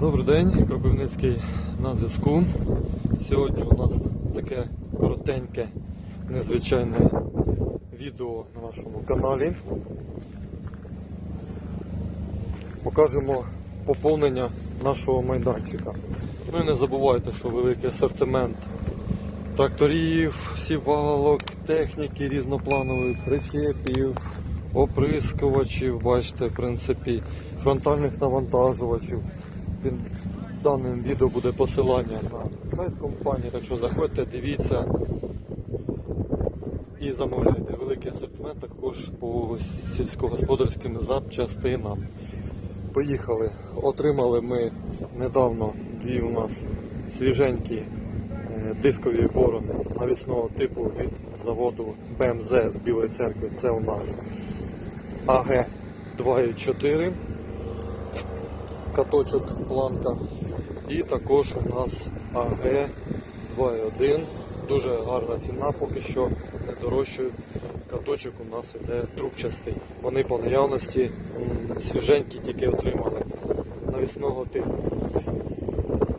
Добрий день, Кропивницький на зв'язку. Сьогодні у нас таке коротеньке, незвичайне відео на нашому каналі. Покажемо поповнення нашого майданчика. Ну і не забувайте, що великий асортимент тракторів, сівалок, техніки різнопланової, причепів, оприскувачів, бачите, в принципі, фронтальних навантажувачів. Під даним відео буде посилання на сайт компанії, так що заходьте, дивіться і замовляйте. Великий асортимент також по сільськогосподарським запчастинам. Поїхали. Отримали ми недавно дві у нас свіженькі е, дискові борони навісного типу від заводу БМЗ з Білої церкви. Це у нас АГ 2.4 каточок планка. І також у нас АГ 2.1. Дуже гарна ціна, поки що не дорожчий каточок у нас іде трубчастий. Вони по наявності свіженькі тільки отримали навісного типу.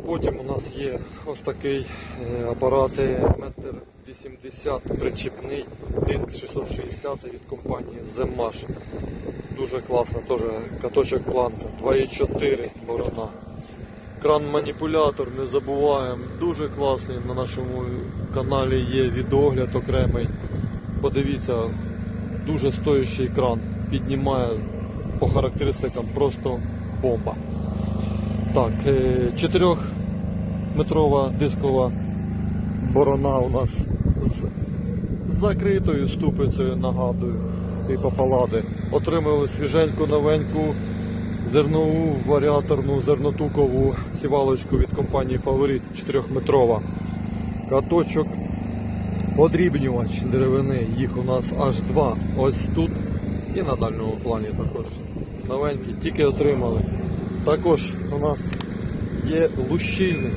Потім у нас є ось такий е, апарат метр 80 причіпний диск 660 від компанії Zemash. Дуже класно, теж каточок планка, 2,4 борона. Кран-маніпулятор, не забуваємо, дуже класний. На нашому каналі є відогляд окремий. Подивіться, дуже стоящий кран, піднімає по характеристикам просто бомба. Так, 4-метрова дискова борона у нас з закритою ступицею, нагадую, типу палади. Отримали свіженьку новеньку зернову варіаторну зернотукову сівалочку від компанії Фаворит 4-метрова. Каточок подрібнювач деревини, їх у нас аж два. Ось тут і на дальньому плані також. Новенькі, тільки отримали. Також у нас є лущильник.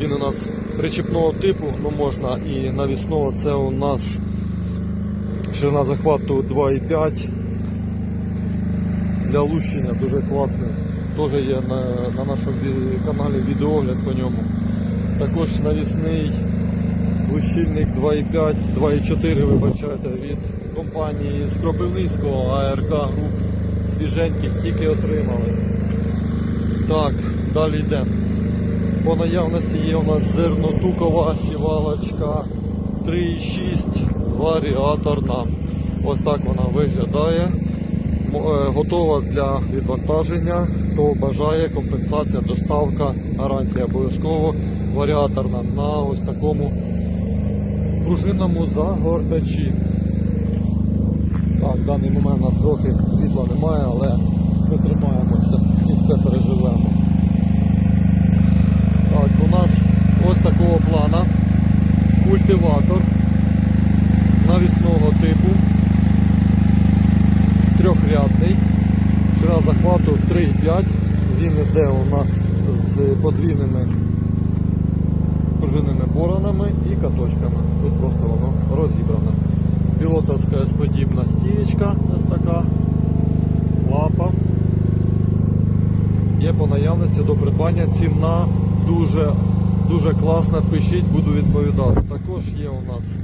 Він у нас причіпного типу, ну можна і навісного. Це у нас ширина захвату 2,5 для лущення дуже класний. Теж є на, на нашому каналі відеогляд по ньому. Також навісний лущильник 2,5, 2,4 вибачайте, від компанії з Кропивницького АРК Груп. Свіженький, тільки отримали. Так, далі йдемо. По наявності є у нас зернотукова сівалочка 3,6 варіаторна. Ось так вона виглядає. Е, Готова для відвантаження. Хто бажає, компенсація, доставка, гарантія обов'язково варіаторна на ось такому пружинному загортачі. Так, в даний момент у нас трохи світла немає, але ми тримаємося і все переживемо. Так, у нас ось такого плана культиватор навісного типу, трьохрядний, ширина захвату 3,5, він йде у нас з подвійними пружинними боронами і каточками. Тут просто воно розібране. Пілотовська подібна стієчка, ось така, лапа. Є по наявності до придбання. Ціна дуже, дуже класна. Пишіть, буду відповідати. Також є у нас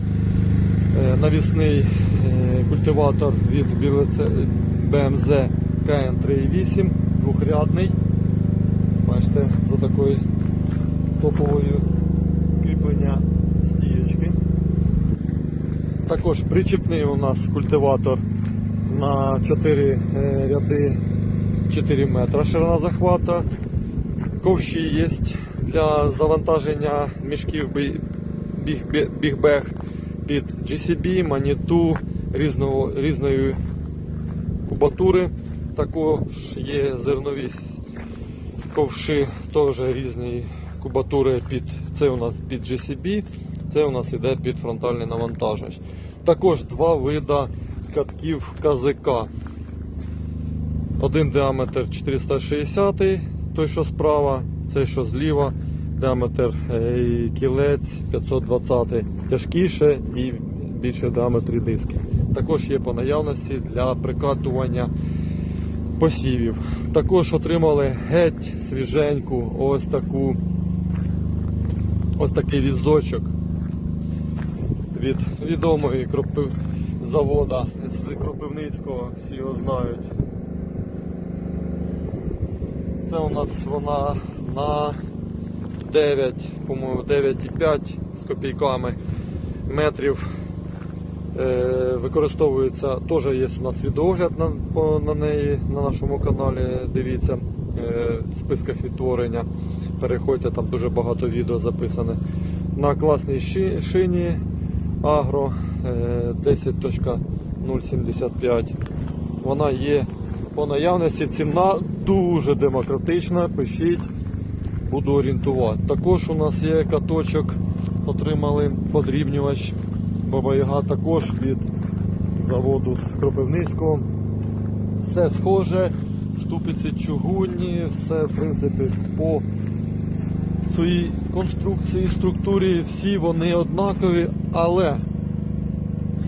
е, навісний е, культиватор від BMZ BMZ KN3.8, двохрядний. Бачите, за такою топовою кріплення стієчки. Також причіпний у нас культиватор на 4 е, ряди 4 метра ширина захвата. Ковші є для завантаження мішків бі- бігбег під GCB, маніту різного, різної кубатури. Також є зернові ковши теж різної кубатури під це у нас під GCB, це у нас іде під фронтальний навантажувач. Також два вида катків КЗК. Один діаметр 460, той, що справа, цей, що зліва, діаметр е, кілець 520 тяжкіше і більше в діаметрі диски. Також є по наявності для прикатування посівів. Також отримали геть свіженьку ось таку ось такий візочок від відомої кропи... завода з Кропивницького, всі його знають. Це у нас вона на 9, по-моєму, 9,5 з копійками метрів. Е, використовується, теж є у нас відеогляд на, по, на неї на нашому каналі. Дивіться е, в списках відтворення. Переходьте, там дуже багато відео записане. На класній ши- шині Агро е, 10.075. Вона є по наявності. Ціна дуже демократична. Пишіть, буду орієнтувати. Також у нас є каточок, отримали подрібнювач. Баба Яга також від заводу з Кропивницького. Все схоже, ступиці чугунні, все в принципі по своїй конструкції, структурі, всі вони однакові, але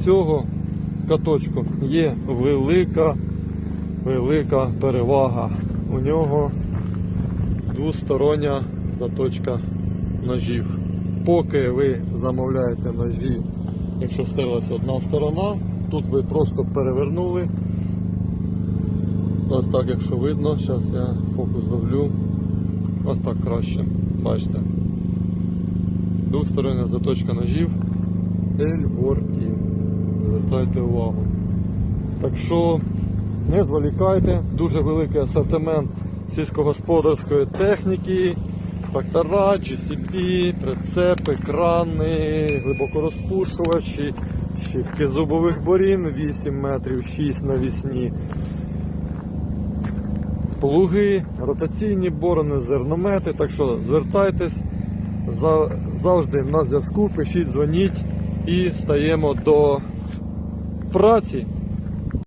цього каточку є велика, велика перевага. У нього двостороння заточка ножів. Поки ви замовляєте ножі, якщо стерлася одна сторона, тут ви просто перевернули. Ось так, якщо видно, зараз я фокус зловлю. Ось так краще. Бачите. Двостороння заточка ножів. Ельворті. Звертайте увагу. Так що не зволікайте, дуже великий асортимент сільськогосподарської техніки, трактора, GCP, прицепи, крани, глибокорозпушувачі, щітки зубових борін 8 метрів 6 навісні. Плуги, ротаційні борони, зерномети. Так що звертайтесь завжди на зв'язку, пишіть, дзвоніть і стаємо до праці.